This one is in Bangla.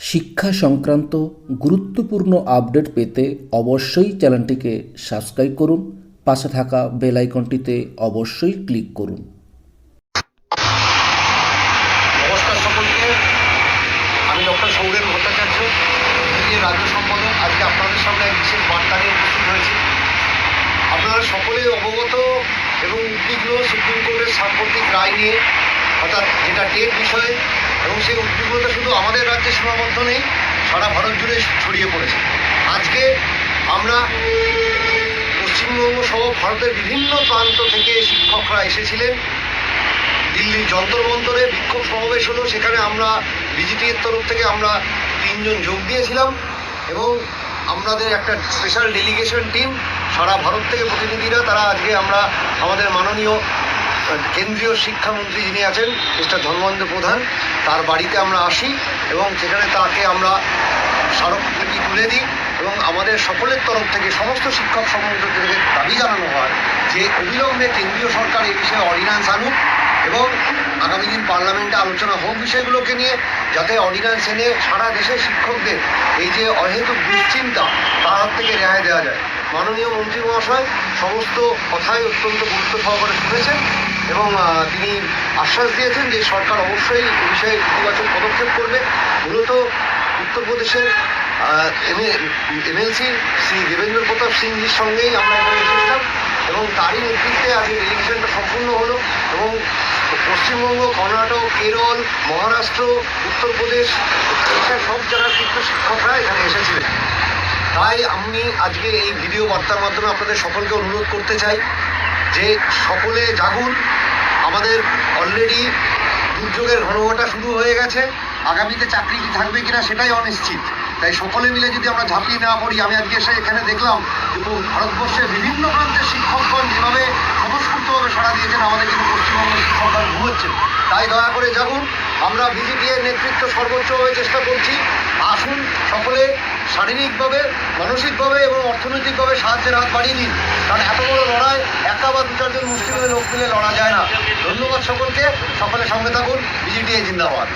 শিক্ষা সংক্রান্ত গুরুত্বপূর্ণ আপডেট পেতে অবশ্যই চ্যানেলটিকে সাবস্ক্রাইব করুন, পাশে থাকা বেল আইকনটিতে অবশ্যই ক্লিক করুন। সকলকে। আমি রাজ্য আজকে আপনাদের আপনারা অবগত এবং সাম্প্রতিক রায় নিয়ে, অর্থাৎ যেটা টেট বিষয়ে এবং সেই উদ্বিগ্নতা শুধু আমাদের রাজ্যে সীমাবদ্ধ নেই, সারা ভারত জুড়ে ছড়িয়ে পড়েছে। আজকে আমরা পশ্চিমবঙ্গ সহ ভারতের বিভিন্ন প্রান্ত থেকে শিক্ষকরা এসেছিলেন। দিল্লির যন্তর মন্তরে বিক্ষোভ সমাবেশ হলো, সেখানে আমরা বিজেপির তরফ থেকে আমরা তিনজন যোগ দিয়েছিলাম এবং আমাদের একটা স্পেশাল ডেলিগেশন টিম সারা ভারত থেকে প্রতিনিধিরা, তারা আজকে আমরা আমাদের মাননীয় কেন্দ্রীয় শিক্ষামন্ত্রী যিনি আছেন, মিস্টার ধর্মেন্দ্র প্রধান, তার বাড়িতে আমরা আসি এবং সেখানে তাকে আমরা স্মারকলিপি তুলে দিই এবং আমাদের সকলের তরফ থেকে সমস্ত শিক্ষক সংগঠন থেকে দাবি জানানো হয় যে অবিলম্বে কেন্দ্রীয় সরকার এই বিষয়ে অর্ডিন্যান্স আনুক এবং আগামী দিন পার্লামেন্টে আলোচনা হোক বিষয়গুলোকে নিয়ে, যাতে অর্ডিন্যান্স এনে সারা দেশে শিক্ষকদের এই যে অহেতুক দুশ্চিন্তা, তার হাত থেকে রেহাই দেওয়া যায়। মাননীয় মন্ত্রী মহাশয়, সমস্ত কথাই অত্যন্ত গুরুত্ব সহকারে শুনেছেন। এবং তিনি আশ্বাস দিয়েছেন যে সরকার অবশ্যই এ বিষয়ে ইতিবাচক পদক্ষেপ করবে। মূলত উত্তরপ্রদেশের এমএলসি শ্রী দেবেন্দ্র প্রতাপ সিংজির সঙ্গেই আমরা এখানে এসেছিলাম এবং তারই নেতৃত্বে আজকে ডেলিগেশনটা সম্পূর্ণ হলো এবং পশ্চিমবঙ্গ, কর্ণাটক, কেরল, মহারাষ্ট্র, উত্তরপ্রদেশ সব জায়গার কিন্তু শিক্ষকরা এখানে এসেছিলেন। তাই আমি আজকে এই ভিডিও বার্তার মাধ্যমে আপনাদের সকলকে অনুরোধ করতে চাই যে সকলে জাগুন, আমাদের অলরেডি দুর্যোগের ঘনঘটা শুরু হয়ে গেছে। আগামীতে চাকরি কি থাকবে কিনা সেটাই অনিশ্চিত। তাই সকলে মিলে যদি আমরা ঝাঁপিয়ে না পড়ি, আমি আজকে এসে এখানে দেখলাম যে ভারতবর্ষের বিভিন্ন প্রান্তের শিক্ষকগণ যেভাবে স্বতঃস্ফূর্তভাবে সাড়া দিয়েছেন, আমাদের কিন্তু পশ্চিমবঙ্গের শিক্ষকগণ ঘুমোচ্ছেন। তাই দয়া করে জাগুন, আমরা বিজেপি এর নেতৃত্ব সর্বোচ্চভাবে চেষ্টা করছি। আসুন শারীরিকভাবে, মানসিকভাবে এবং অর্থনৈতিকভাবে সাহায্যের হাত বাড়িয়ে দিন। কারণ এত বড় লড়াই, একা বা দু চারজন মুসলিমের লোক মিলে লড়া যায় না। ধন্যবাদ সকলকে। সকলে সঙ্গে থাকুন। বিজেপি জিন্দাবাদ।